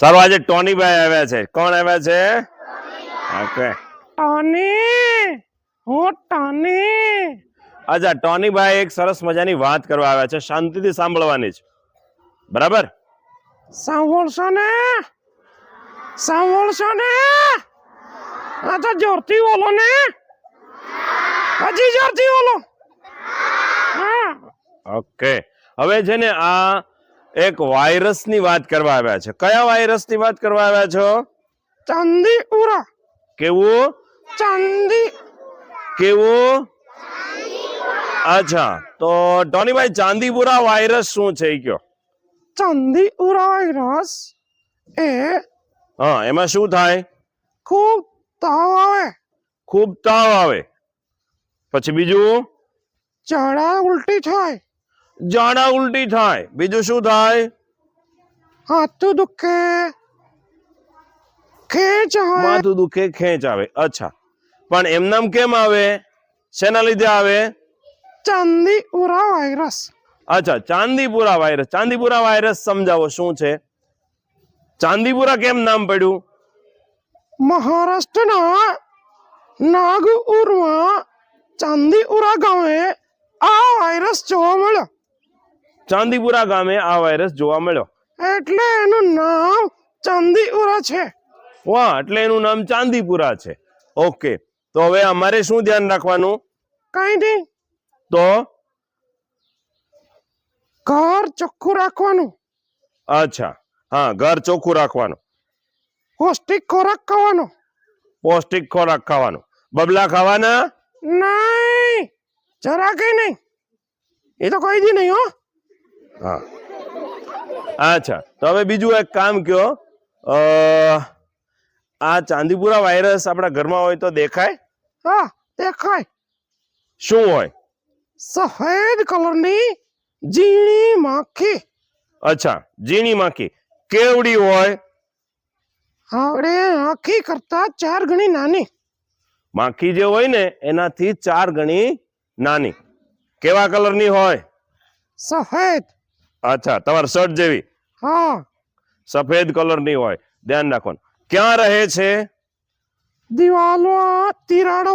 સારું આજે ટોનીભાઈ આવ્યા છે. કોણ આવ્યા છે? ઓકે. ટોની? હું ટોની? અચ્છા ટોનીભાઈ એક સરસ મજાની વાત કરવા આવ્યા છે. શાંતિથી સાંભળવાની છે બરાબર? સાંભળશો ને? સાંભળશો ને? આ તો જોરથી બોલો ને. હજી જોરથી બોલો. હા. ઓકે. હવે છે ને આ એક વાયરસની વાત કરવા આવ્યા છે. કયા વાયરસની વાત કરવા આવ્યા છો? ચાંદી ઉરા. કેવું? ચાંદી. કેવું? અચ્છા તો ટોનીભાઈ ચાંદીપુરા વાયરસ શું છે એ કયો? ચાંદી ઉરા વાયરસ એ હા એમાં શું થાય? ખૂબ તાવ આવે. ખૂબ તાવ આવે. પછી બીજું? ઝાડા ઉલટી થાય. ઝાડા ઉલટી થાય. બીજું શું થાય? હાથું દુખે ખેંચ આવે. માથું દુખે ખેંચ આવે. અચ્છા. પણ એમનામ કેમ આવે? શેના લીધે આવે? ચાંદી ઉરા વાયરસ. અચ્છા ચાંદીપુરા વાયરસ. ચાંદીપુરા વાયરસ સમજાવો શું છે? ચાંદીપુરા કેમ નામ પડ્યું? મહારાષ્ટ્રના નાગપુરમાં ચાંદીપુરા ગામે આ વાયરસ જોવા મળ્યો. ચાંદીપુરા ગામે આ વાયરસ જોવા મળ્યો. એટલે એનું નામ ચાંદીપુરા છે. વાહ એટલે એનું નામ ચાંદીપુરા છે. ઓકે તો હવે અમારે શું ધ્યાન રાખવાનું? કઈ નહીં. તો? ઘર ચોખ્ખું રાખવાનું. અચ્છા હા ઘર ચોખ્ખું રાખવાનું. પૌષ્ટિક ખોરાક ખાવાનો. પૌષ્ટિક ખોરાક ખાવાનો. બબલા ખાવાના? નહીં જરા કઈ નહીં. એ તો કહી દી નહીં હો. હા. અચ્છા. તો હવે બીજું એક કામ કયો. આ ચાંદીપુરા વાયરસ આપણા ઘરમાં હોય તો દેખાય? હા દેખાય. શું હોય? સફેદ કલરની ઝીણી માખી. અચ્છા ઝીણી માખી. કેવડી હોય? આપણે આખી કરતા ચાર ગણી નાની. માખી જે હોય ને એનાથી ચાર ગણી નાની. કેવા કલરની હોય? સફેદ. અચ્છા તમારા શર્ટ જેવી? હા. સફેદ કલરની હોય. ધ્યાન રાખો ક્યાં રહે છે? દિવાલો તિરાડો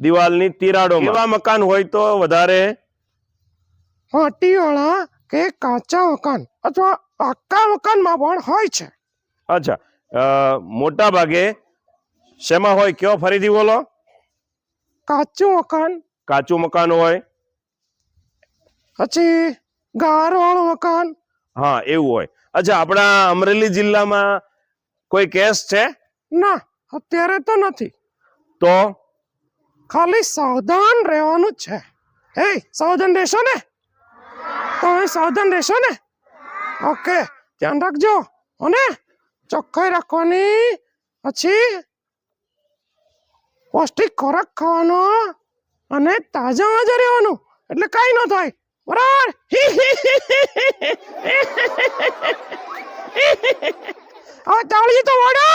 દિવાલની તિરાડો એવા મકાન હોય તો વધારે? માટીવાળા કે કાચા મકાન અથવા પાક્કા મકાનમાં પણ હોય છે. અચ્છા મોટા ભાગે શેમાં હોય? કયો? ફરીથી બોલો. કાચું મકાન. કાચું મકાન હોય. પછી ગારવાળું મકાન હા એવું હોય. અચ્છા આપણા અમરેલી જિલ્લામાં કોઈ કેસ છે? ના અત્યારે તો નથી. તો? ખાલી સાવધાન રહેવાનું છે. હે સાવધાન રહેશો ને? તમે સાવધાન રહેશો ને? ઓકે ધ્યાન રાખજો. અને ચોખ્ખાઈ રાખવાની. પછી પૌષ્ટિક ખોરાક ખાવાનો અને તાજા હાજર રહેવાનું. એટલે કાંઈ ન થાય. બરાબર હવે તાળજી તો વાળો